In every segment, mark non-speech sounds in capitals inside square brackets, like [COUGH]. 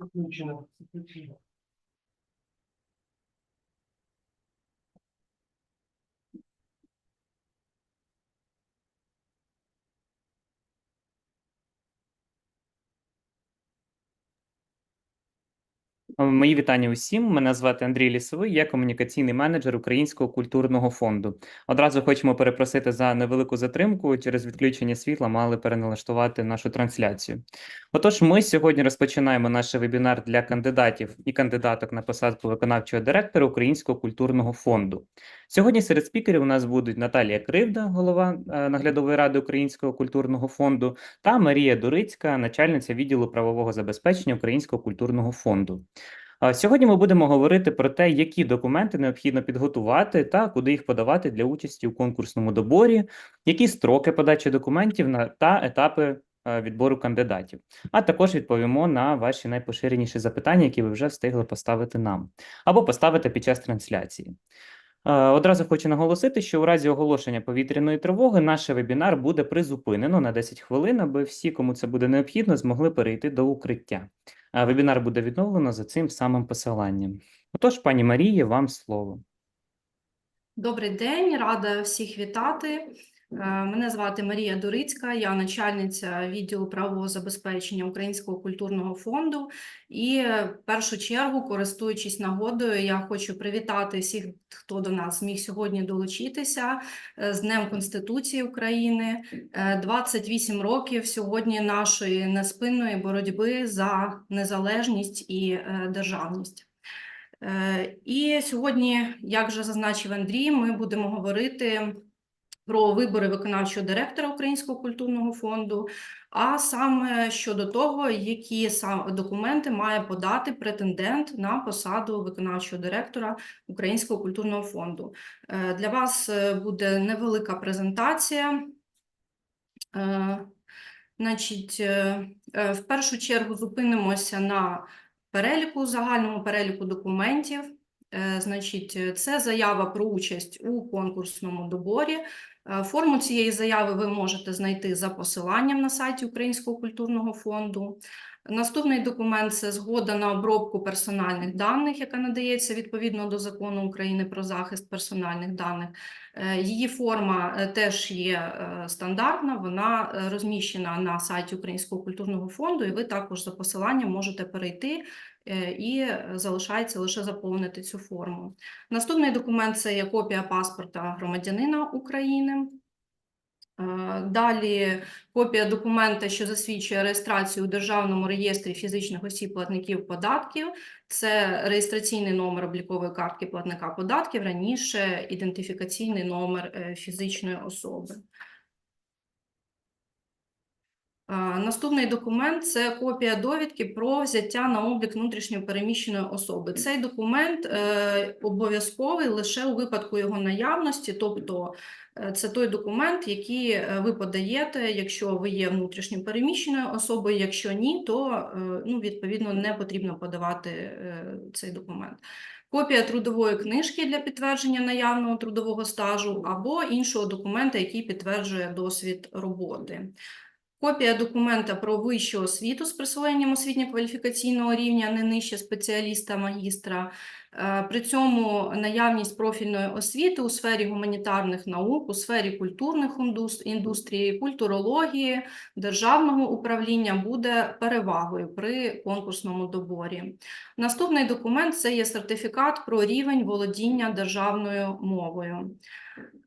Включено. Включено. Мої вітання усім. Мене звати Андрій Лісовий, я комунікаційний менеджер Українського культурного фонду. Одразу хочемо перепросити за невелику затримку. Через відключення світла мали переналаштувати нашу трансляцію. Отож, ми сьогодні розпочинаємо наш вебінар для кандидатів і кандидаток на посаду виконавчого директора Українського культурного фонду. Сьогодні серед спікерів у нас будуть Наталія Кривда, голова е, наглядової ради Українського культурного фонду, та Марія Дурицька, начальниця відділу правового забезпечення Українського культурного фонду. Сьогодні ми будемо говорити про те, які документи необхідно підготувати та куди їх подавати для участі у конкурсному доборі, які строки подачі документів та етапи е, відбору кандидатів. А також відповімо на ваші найпоширеніші запитання, які ви вже встигли поставити нам або поставити під час трансляції. Е, Одразу хочу наголосити, що у разі оголошення повітряної тривоги наш вебінар буде призупинено на 10 хвилин, аби всі, кому це буде необхідно, змогли перейти до укриття. Вебінар буде відновлено за цим самим посиланням. Отож, пані Маріє, вам слово. Добрий день, рада всіх вітати. Е, Мене звати Марія Дурицька, я начальниця відділу правового забезпечення Українського культурного фонду. І е, в першу чергу, користуючись нагодою, я хочу привітати всіх, хто до нас зміг сьогодні долучитися е, з Днем Конституції України. Е, 28 років сьогодні нашої неспинної боротьби за незалежність і державність. І сьогодні, як вже зазначив Андрій, ми будемо говорити про вибори виконавчого директора Українського культурного фонду, а саме щодо того, які документи має подати претендент на посаду виконавчого директора Українського культурного фонду. Е, Для вас е, буде невелика презентація. Е, Значить, в першу чергу зупинимося на переліку, загальному переліку документів. Значить, це заява про участь у конкурсному доборі. Е, Форму цієї заяви ви можете знайти за посиланням на сайті Українського культурного фонду. Наступний документ це згода на обробку персональних даних, яка надається відповідно до закону України про захист персональних даних. Е, Її форма е, теж є стандартна, вона розміщена на сайті Українського культурного фонду, і ви також за посиланням можете перейти і залишається лише заповнити цю форму. Наступний документ це є копія паспорта громадянина України. Е, Далі копія документа, що засвідчує реєстрацію у Державному реєстрі фізичних осіб платників податків. Це реєстраційний номер облікової картки платника податків, раніше ідентифікаційний номер е, фізичної особи. Наступний документ це копія довідки про взяття на облік внутрішньо переміщеної особи. Цей документ е, обов'язковий лише у випадку його наявності, тобто е, це той документ, який е, ви подаєте, якщо ви є внутрішньо переміщеною особою. Якщо ні, то ну, відповідно не потрібно подавати цей документ. Копія трудової книжки для підтвердження наявного трудового стажу або іншого документа, який підтверджує досвід роботи. Копія документа про вищу освіту з присвоєнням освітньо-кваліфікаційного рівня не нижче спеціаліста магістра. Е, При цьому наявність профільної освіти у сфері гуманітарних наук, у сфері культурних індус- індустрій, культурології, державного управління буде перевагою при конкурсному доборі. Наступний документ це є сертифікат про рівень володіння державною мовою.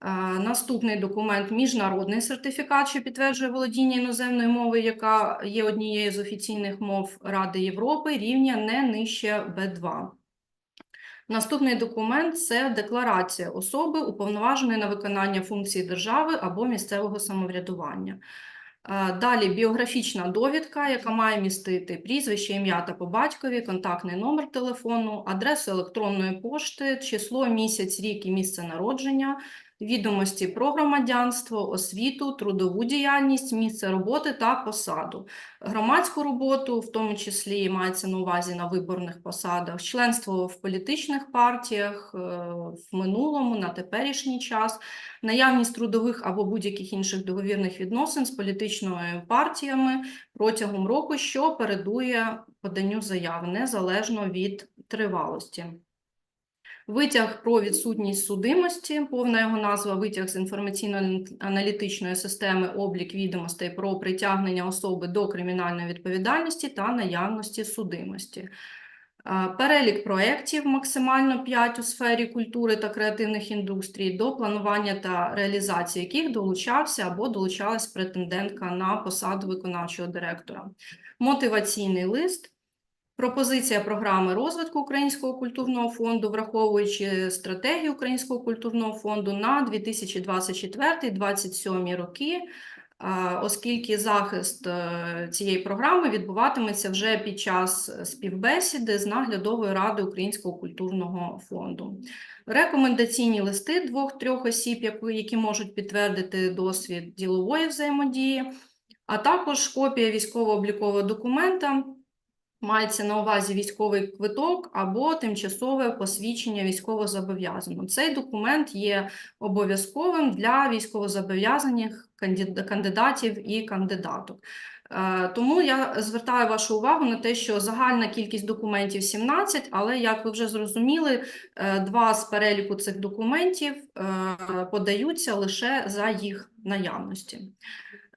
Е, Наступний документ міжнародний сертифікат, що підтверджує володіння іноземною мовою, яка є однією з офіційних мов Ради Європи, рівня не нижче Б2. Наступний документ це декларація особи, уповноваженої на виконання функцій держави або місцевого самоврядування. Е, Далі біографічна довідка, яка має містити прізвище, ім'я та по батькові, контактний номер телефону, адресу електронної пошти, число, місяць, рік і місце народження, відомості про громадянство, освіту, трудову діяльність, місце роботи та посаду, громадську роботу, в тому числі мається на увазі на виборних посадах, членство в політичних партіях е, в минулому, на теперішній час, наявність трудових або будь-яких інших договірних відносин з політичними партіями протягом року, що передує поданню заяви, незалежно від тривалості. Витяг про відсутність судимості, повна його назва витяг з інформаційно-аналітичної системи облік відомостей про притягнення особи до кримінальної відповідальності та наявності судимості. Перелік проєктів максимально 5 у сфері культури та креативних індустрій, до планування та реалізації яких долучався або долучалась претендентка на посаду виконавчого директора. Мотиваційний лист, пропозиція програми розвитку Українського культурного фонду, враховуючи стратегію Українського культурного фонду на 2024-2027 роки, оскільки захист е, цієї програми відбуватиметься вже під час співбесіди з наглядовою радою Українського культурного фонду. Рекомендаційні листи двох-трьох осіб, які можуть підтвердити досвід ділової взаємодії, а також копія військово-облікового документа. Мається на увазі військовий квиток або тимчасове посвідчення військовозобов'язаного. Цей документ є обов'язковим для військовозобов'язаних кандидатів і кандидаток. Е, Тому я звертаю вашу увагу на те, що загальна кількість документів 17, але як ви вже зрозуміли, е, два з переліку цих документів е, подаються лише за їх наявності.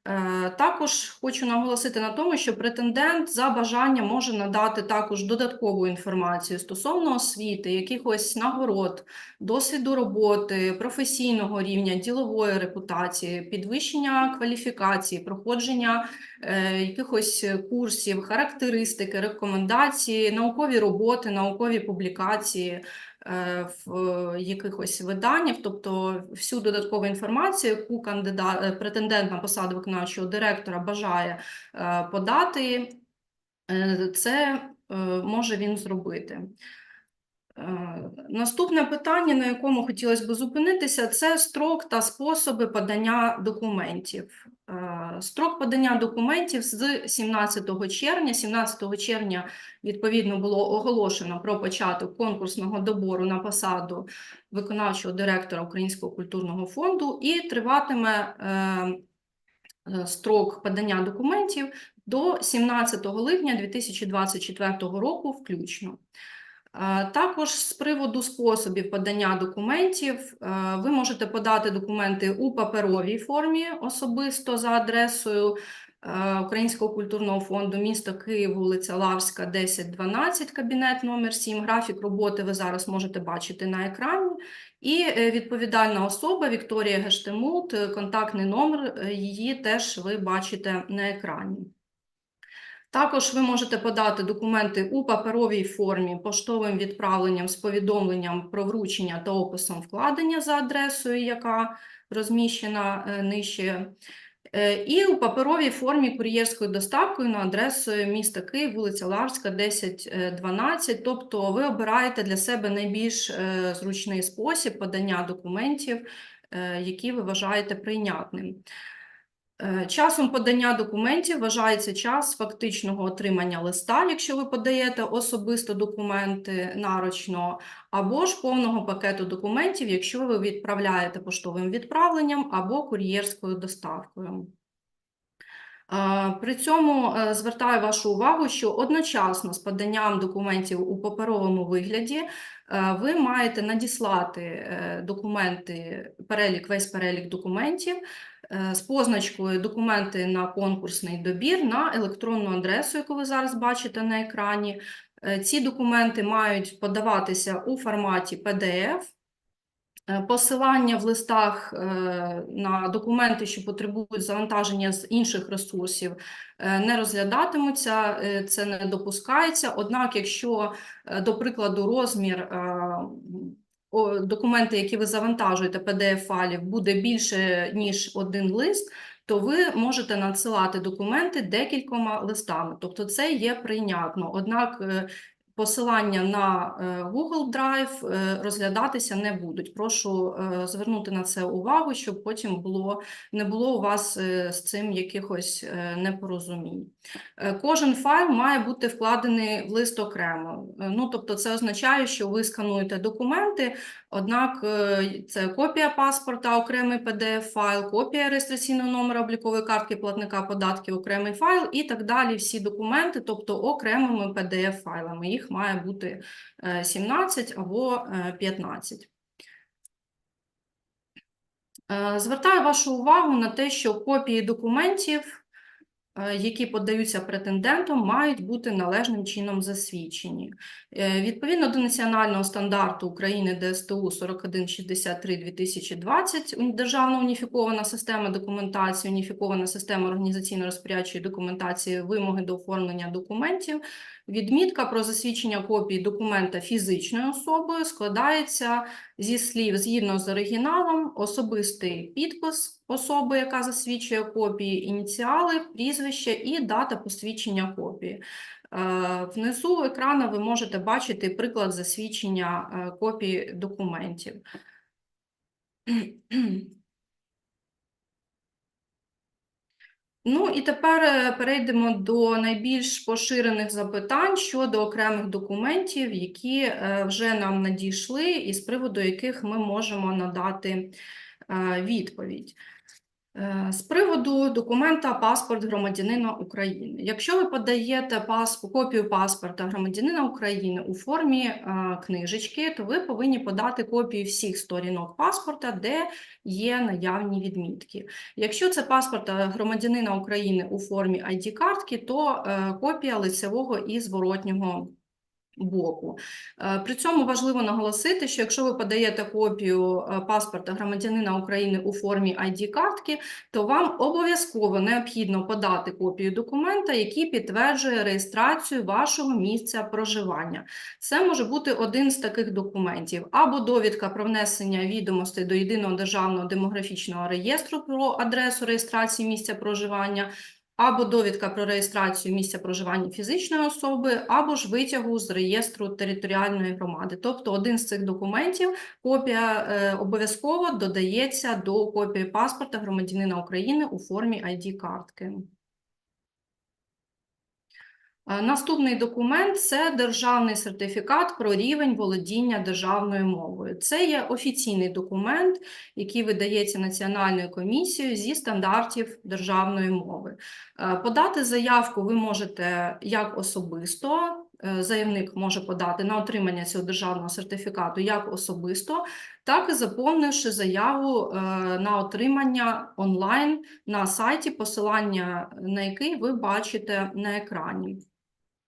Е, Також хочу наголосити на тому, що претендент за бажанням може надати також додаткову інформацію стосовно освіти, якихось нагород, досвіду роботи, професійного рівня, ділової репутації, підвищення кваліфікації, проходження е, якихось курсів, характеристики, рекомендації, наукові роботи, наукові публікації в е, якихось виданнях, тобто всю додаткову інформацію, яку кандидат, е, претендент на посаду виконавчого директора бажає е, подати, е, це е, може він зробити. Е, Наступне питання, на якому хотілося б зупинитися, це строк та способи подання документів. Е, Строк подання документів з 17 червня. 17 червня, відповідно, було оголошено про початок конкурсного добору на посаду виконавчого директора Українського культурного фонду і триватиме е, строк подання документів до 17 липня 2024 року включно. Е, Також з приводу способів подання документів, е, ви можете подати документи у паперовій формі особисто за адресою е, Українського культурного фонду місто Київ, вулиця Лавська, 1012, кабінет номер 7. Графік роботи ви зараз можете бачити на екрані. І відповідальна особа Вікторія Гештемут, контактний номер її теж ви бачите на екрані. Також ви можете подати документи у паперовій формі поштовим відправленням з повідомленням про вручення та описом вкладення за адресою, яка розміщена е, нижче. Е, І у паперовій формі кур'єрською доставкою на адресою міста Київ, вулиця Ларська, 1012. Тобто ви обираєте для себе найбільш е, зручний спосіб подання документів, е, які ви вважаєте прийнятним. Е, Часом подання документів вважається час фактичного отримання листа, якщо ви подаєте особисто документи нарочно, або ж повного пакету документів, якщо ви відправляєте поштовим відправленням або кур'єрською доставкою. При цьому е, звертаю вашу увагу, що одночасно з поданням документів у паперовому вигляді е, ви маєте надіслати е, документи, перелік, весь перелік документів з позначкою документи на конкурсний добір на електронну адресу, яку ви зараз бачите на екрані. Ці документи мають подаватися у форматі PDF. Е, Посилання в листах е, на документи, що потребують завантаження з інших ресурсів, е, не розглядатимуться, це не допускається. Однак, якщо, до прикладу, розмір документи, які ви завантажуєте, PDF-файлів, буде більше, ніж один лист, то ви можете надсилати документи декількома листами. Тобто це є прийнятно. Однак посилання на е, Google Drive е, розглядатися не будуть. Прошу е, звернути на це увагу, щоб потім було, не було у вас з цим якихось непорозумінь. Кожен файл має бути вкладений в лист окремо. Ну, тобто це означає, що ви скануєте документи, однак це копія паспорта, окремий PDF-файл, копія реєстраційного номера облікової картки платника податків, окремий файл і так далі. Всі документи, тобто окремими PDF-файлами. Їх має бути е, 17 або е, 15. Е, Звертаю вашу увагу на те, що копії документів, е, які подаються претендентом, мають бути належним чином засвідчені. Е, Відповідно до національного стандарту України ДСТУ 4163-2020, уні- Державна уніфікована система документації, уніфікована система організаційно-розпорядчої документації, вимоги до оформлення документів, відмітка про засвідчення копії документа фізичною особою складається зі слів згідно з оригіналом, особистий підпис особи, яка засвідчує копії, ініціали, прізвище і дата посвідчення копії. Е, Внизу екрану ви можете бачити приклад засвідчення е, копії документів. Ну і тепер е, перейдемо до найбільш поширених запитань щодо окремих документів, які е, вже нам надійшли, і з приводу яких ми можемо надати е, відповідь. Е, З приводу документа паспорт громадянина України. Якщо ви подаєте пасп... копію паспорта громадянина України у формі е, книжечки, то ви повинні подати копію всіх сторінок паспорта, де є наявні відмітки. Якщо це паспорт е, громадянина України у формі ID-картки, то е, копія лицевого і зворотнього боку. Е, При цьому важливо наголосити, що якщо ви подаєте копію е, паспорта громадянина України у формі ID-картки, то вам обов'язково необхідно подати копію документа, який підтверджує реєстрацію вашого місця проживання. Це може бути один з таких документів, або довідка про внесення відомостей до єдиного державного демографічного реєстру про адресу реєстрації місця проживання, або довідка про реєстрацію місця проживання фізичної особи, або ж витягу з реєстру територіальної громади. Тобто один з цих документів, копія е, обов'язково додається до копії паспорта громадянина України у формі ID-картки. Е, Наступний документ це державний сертифікат про рівень володіння державною мовою. Це є офіційний документ, який видається Національною комісією зі стандартів державної мови. Е, Подати заявку ви можете як особисто. е, Заявник може подати на отримання цього державного сертифікату як особисто, так і заповнивши заяву е, на отримання онлайн на сайті, посилання на який ви бачите на екрані.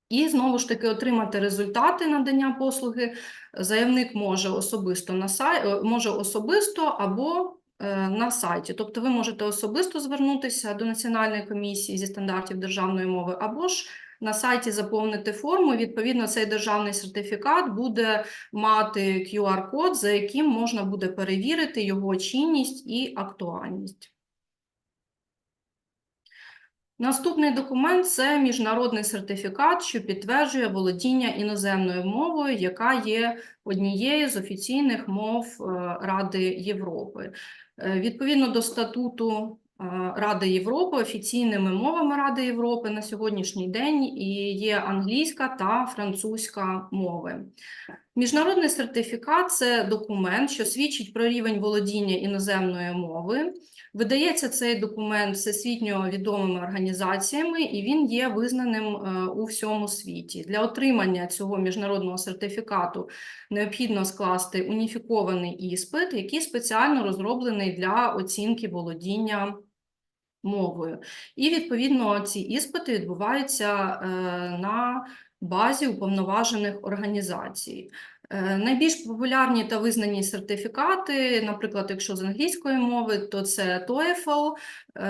І знову ж таки отримати результати надання послуги заявник може особисто на сай... е, може особисто або е, на сайті. Тобто ви можете особисто звернутися до Національної комісії зі стандартів державної мови, або ж на сайті заповнити форму. Відповідно, цей державний сертифікат буде мати QR-код, за яким можна буде перевірити його чинність і актуальність. Наступний документ це міжнародний сертифікат, що підтверджує володіння іноземною мовою, яка є однією з офіційних мов е, Ради Європи. Е, Відповідно до статуту е, Ради Європи, офіційними мовами Ради Європи на сьогоднішній день є англійська та французька мови. Міжнародний сертифікат це документ, що свідчить про рівень володіння іноземної мови. Видається цей документ всесвітньо відомими організаціями, і він є визнаним е, у всьому світі. Для отримання цього міжнародного сертифікату необхідно скласти уніфікований іспит, який спеціально розроблений для оцінки володіння мовою. І відповідно ці іспити відбуваються е, на базі уповноважених організацій. Е, Найбільш популярні та визнані сертифікати, наприклад, якщо з англійської мови, то це TOEFL, е,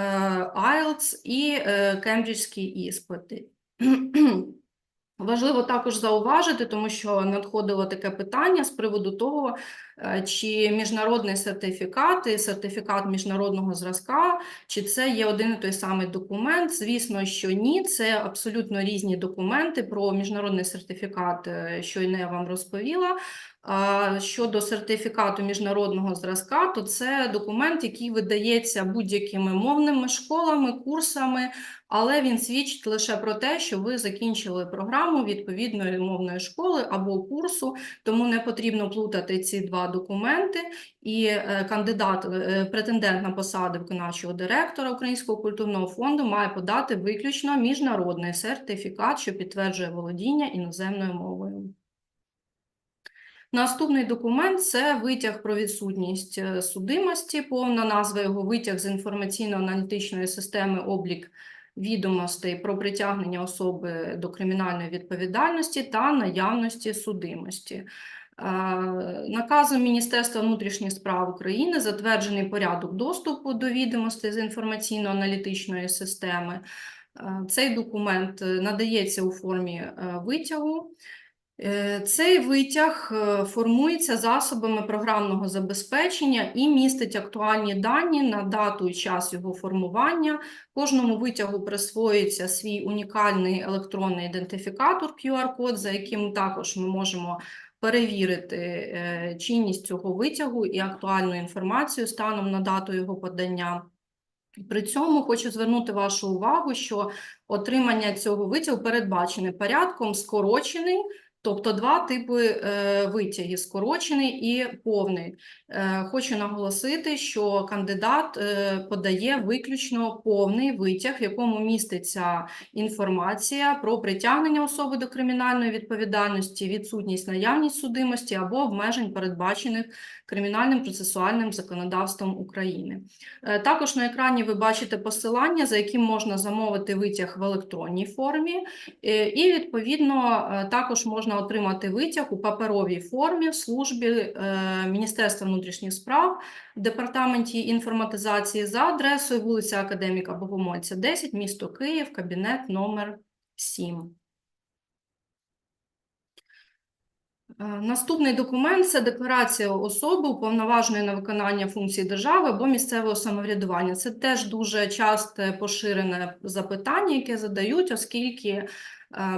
IELTS і е, кембриджські іспити. Важливо також зауважити, тому що надходило таке питання з приводу того, е, чи міжнародний сертифікат і сертифікат міжнародного зразка, чи це є один і той самий документ. Звісно, що ні, це абсолютно різні документи. Про міжнародний сертифікат е, щойно я вам розповіла. Щодо сертифікату міжнародного зразка, то це документ, який видається будь-якими мовними школами, курсами, але він свідчить лише про те, що ви закінчили програму відповідної мовної школи або курсу, тому не потрібно плутати ці два документи. І е, кандидат, е, претендент на посаду виконавчого директора Українського культурного фонду має подати виключно міжнародний сертифікат, що підтверджує володіння іноземною мовою. Наступний документ це витяг про відсутність е, судимості. Повна назва його витяг з інформаційно-аналітичної системи облік відомостей про притягнення особи до кримінальної відповідальності та наявності судимості. Е, Наказом Міністерства внутрішніх справ України затверджений порядок доступу до відомостей з інформаційно-аналітичної системи. Е, Цей документ е, надається у формі витягу. Е, Цей витяг е, формується засобами програмного забезпечення і містить актуальні дані на дату і час його формування. Кожному витягу присвоюється свій унікальний електронний ідентифікатор QR-код, за яким також ми можемо перевірити е, чинність цього витягу і актуальну інформацію станом на дату його подання. При цьому хочу звернути вашу увагу, що отримання цього витягу передбачене порядком скорочений, тобто два типи е, витяги: скорочений і повний. Е, Хочу наголосити, що кандидат е, подає виключно повний витяг, в якому міститься інформація про притягнення особи до кримінальної відповідальності, відсутність наявність судимості або обмежень, передбачених кримінальним процесуальним законодавством України. Е, Також на екрані ви бачите посилання, за яким можна замовити витяг в електронній формі, Е, і відповідно е, також можна отримати витяг у паперовій формі в службі е, Міністерства внутрішніх справ в департаменті інформатизації за адресою вулиця Академіка Богомольця, 10, місто Київ, кабінет номер 7. Е, Наступний документ це декларація особи уповноваженої на виконання функцій держави або місцевого самоврядування. Це теж дуже часте поширене запитання, яке задають, оскільки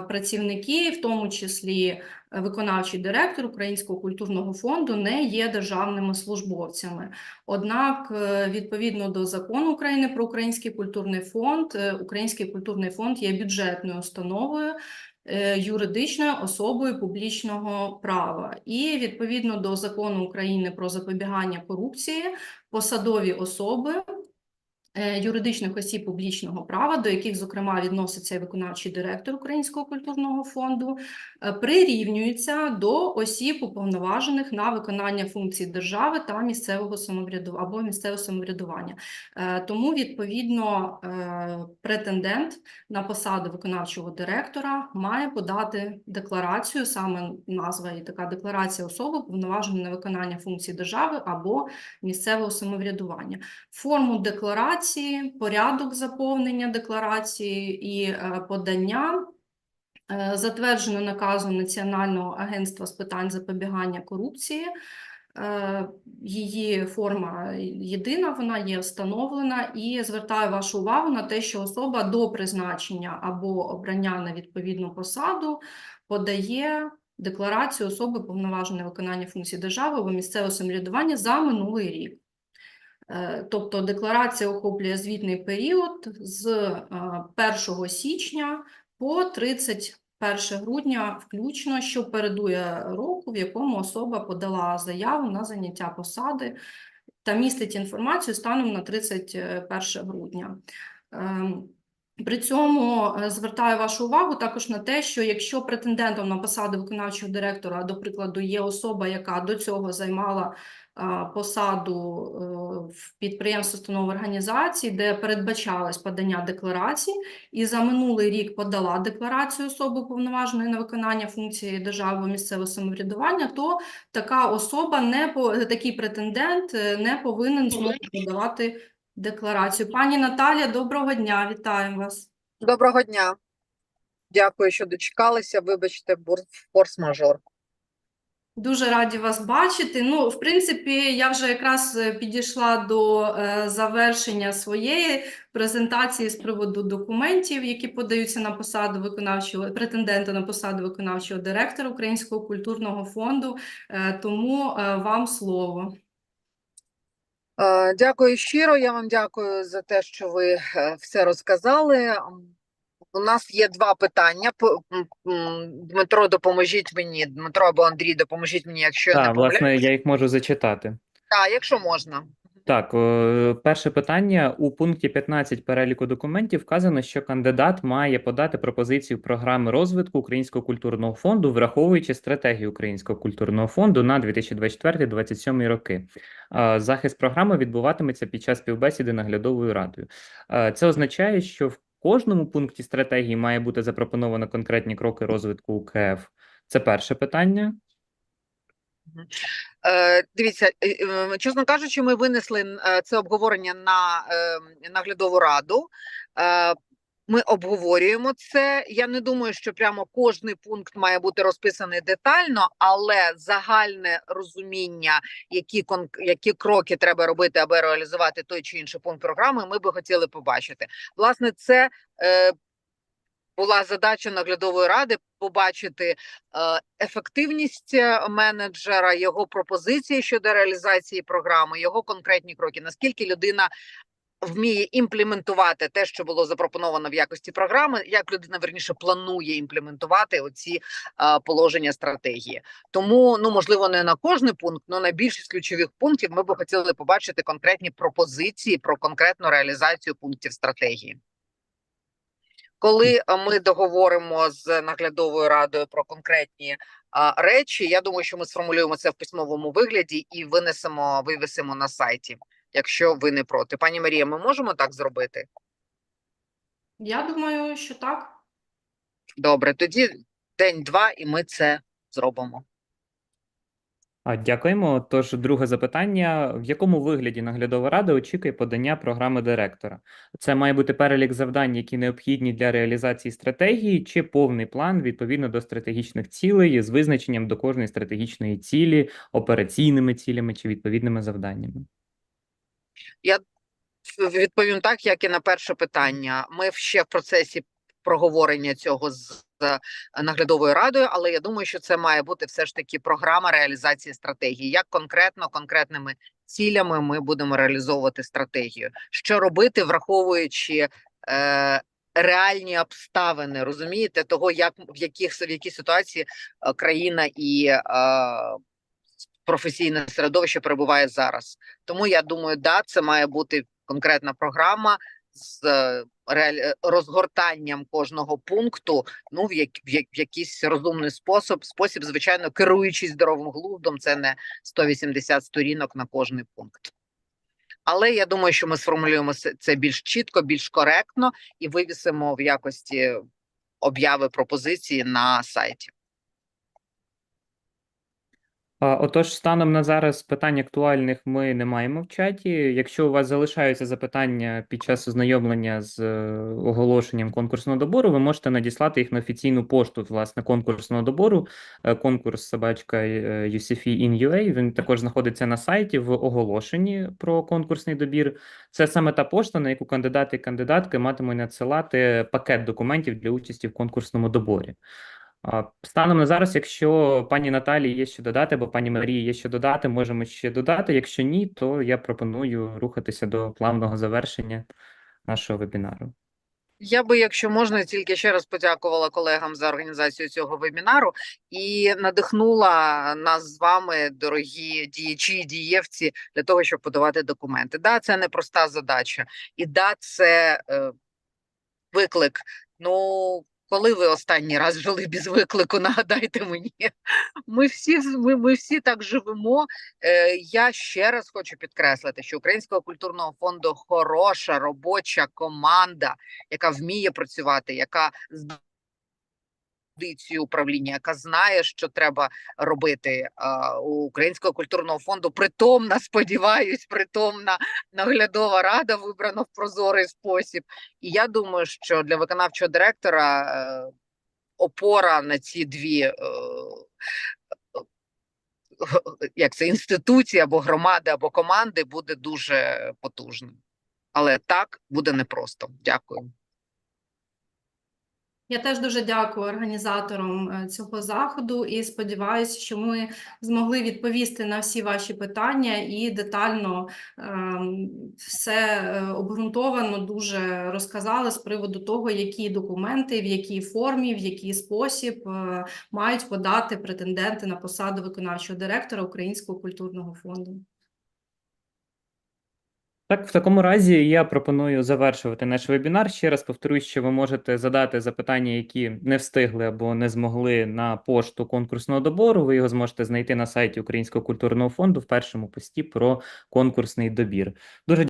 працівники, в тому числі е, виконавчий директор Українського культурного фонду, не є державними службовцями. Однак, е, відповідно до закону України про Український культурний фонд, е, Український культурний фонд є бюджетною установою е, юридичною особою публічного права. І відповідно до закону України про запобігання корупції, посадові особи е, юридичних осіб публічного права, до яких, зокрема, відноситься виконавчий директор Українського культурного фонду, е, прирівнюються до осіб, уповноважених на виконання функцій держави та місцевого самоврядування або місцевого самоврядування. Е, Тому, відповідно, е, претендент на посаду виконавчого директора має подати декларацію, саме назва і така декларація особи, повноваженої на виконання функцій держави або місцевого самоврядування. Форму декларації, порядок заповнення декларації і е, подання е, затверджено наказом Національного агентства з питань запобігання корупції. Е, Її форма єдина, вона є встановлена, і звертаю вашу увагу на те, що особа до призначення або обрання на відповідну посаду подає декларацію особи повноваженої виконання функцій держави або місцевого самоврядування за минулий рік. Е, Тобто декларація охоплює звітний період з е, 1 січня по 31 грудня включно, що передує року, в якому особа подала заяву на заняття посади та містить інформацію станом на 31 грудня. При цьому е, звертаю вашу увагу також на те, що якщо претендентом на посаду виконавчого директора, до прикладу, є особа, яка до цього займала посаду е, в підприємстві установи організації, де передбачалось подання декларацій, і за минулий рік подала декларацію особи уповноваженої на виконання функції державного місцевого самоврядування, то така особа не такий претендент е, не повинен знову подавати декларацію. Пані Наталя, доброго дня, вітаємо вас. Доброго дня. Дякую, що дочекалися. Вибачте, форс-мажор. Дуже раді вас бачити. Ну, в принципі, я вже якраз е, підійшла до е, завершення своєї презентації з приводу документів, які подаються на посаду виконавчого претендента на посаду виконавчого директора Українського культурного фонду. Е, тому е, вам слово. Е, Дякую щиро. Я вам дякую за те, що ви е, все розказали. У нас є два питання. Дмитро, допоможіть мені. Дмитро або Андрій, допоможіть мені, якщо я не Так, власне, я їх можу зачитати. Так, якщо можна. Так, е, перше питання. У пункті 15 переліку документів вказано, що кандидат має подати пропозицію програми розвитку Українського культурного фонду, враховуючи стратегію Українського культурного фонду на 2024-2027 роки. Е, Захист програми відбуватиметься під час співбесіди наглядовою радою. Е, Це означає, що в кожному пункті стратегії має бути запропоновано конкретні кроки розвитку УКФ. Це перше питання. Е, Дивіться, е, е, чесно кажучи, ми винесли це обговорення на наглядову раду. Ми обговорюємо це. Я не думаю, що прямо кожний пункт має бути розписаний детально, але загальне розуміння, які які кроки треба робити, аби реалізувати той чи інший пункт програми, ми би хотіли побачити. Власне, це була задача наглядової ради побачити е, ефективність е, менеджера, його пропозиції щодо реалізації програми, його конкретні кроки. Наскільки людина вміє імплементувати те, що було запропоновано в якості програми, як людина верніше планує імплементувати оці е, положення стратегії. Тому ну можливо не на кожний пункт, але на більшість ключових пунктів ми би хотіли побачити конкретні пропозиції про конкретну реалізацію пунктів стратегії. Коли ми договоримо з наглядовою радою про конкретні а, речі, я думаю, що ми сформулюємо це в письмовому вигляді і винесемо, вивесимо на сайті, якщо ви не проти. Пані Марія, ми можемо так зробити? Я думаю, що так. Добре, тоді день-два, і ми це зробимо. Дякуємо. Тож, друге запитання: в якому вигляді наглядова рада очікує подання програми директора? Це має бути перелік завдань, які необхідні для реалізації стратегії, чи повний план відповідно до стратегічних цілей з визначенням до кожної стратегічної цілі, операційними цілями чи відповідними завданнями? В- Відповім так, як і на перше питання. Ми ще в процесі проговорення цього з з наглядовою радою, але я думаю, що це має бути все ж таки програма реалізації стратегії. Як конкретно конкретними цілями ми будемо реалізовувати стратегію, що робити, враховуючи е, реальні обставини, розумієте, того, як в яких в якій ситуації е, країна і е, професійне середовище перебуває зараз. Тому я думаю, да, це має бути конкретна програма з е. Розгортанням кожного пункту. Ну в, як... в, як... в якийсь розумний спосіб, спосіб, звичайно, керуючись здоровим глуздом, це не 180 сторінок на кожний пункт. Але я думаю, що ми сформулюємо це більш чітко, більш коректно і вивісимо в якості обяви пропозиції на сайті. Отож, станом на зараз питань актуальних ми не маємо в чаті. Якщо у вас залишаються запитання під час ознайомлення з е, оголошенням конкурсного добору, ви можете надіслати їх на офіційну пошту власне конкурсного добору. Е, Конкурс собачка е, UCFI.in.ua. Він також знаходиться на сайті в оголошенні про конкурсний добір. Це саме та пошта, на яку кандидати і кандидатки матимуть надсилати пакет документів для участі в конкурсному доборі. Станом на зараз, якщо пані Наталії є що додати, або пані Марії є що додати, можемо ще додати. Якщо ні, то я пропоную рухатися до плавного завершення нашого вебінару. Я би, якщо можна, тільки ще раз подякувала колегам за організацію цього вебінару і надихнула нас з вами, дорогі діячі і дієвці, для того, щоб подавати документи. Да, це непроста задача, і да, це е, виклик. Ну, коли ви останній раз жили без виклику, [LAUGHS] нагадайте мені. Ми всі ми, ми всі так живемо. Е, я ще раз хочу підкреслити, що Українського культурного фонду хороша робоча команда, яка вміє працювати, яка з управління, яка знає, що треба робити у Українського культурного фонду. Притомна, [LAUGHS] сподіваюсь, притомна наглядова рада вибрана в прозорий спосіб. І я думаю, що для виконавчого директора е, опора на ці дві. Е, як це інституції або громади, або команди буде дуже потужним. Але так буде непросто. Дякую. Я теж дуже дякую організаторам е, цього заходу і сподіваюся, що ми змогли відповісти на всі ваші питання і детально ем, все е, обґрунтовано дуже розказали з приводу того, які документи, в якій формі, в який спосіб е, мають подати претенденти на посаду виконавчого директора Українського культурного фонду. Так, в такому разі я пропоную завершувати наш вебінар. Ще раз повторюсь, що ви можете задати запитання, які не встигли або не змогли на пошту конкурсного добору. Ви його зможете знайти на сайті Українського культурного фонду в першому пості про конкурсний добір. Дуже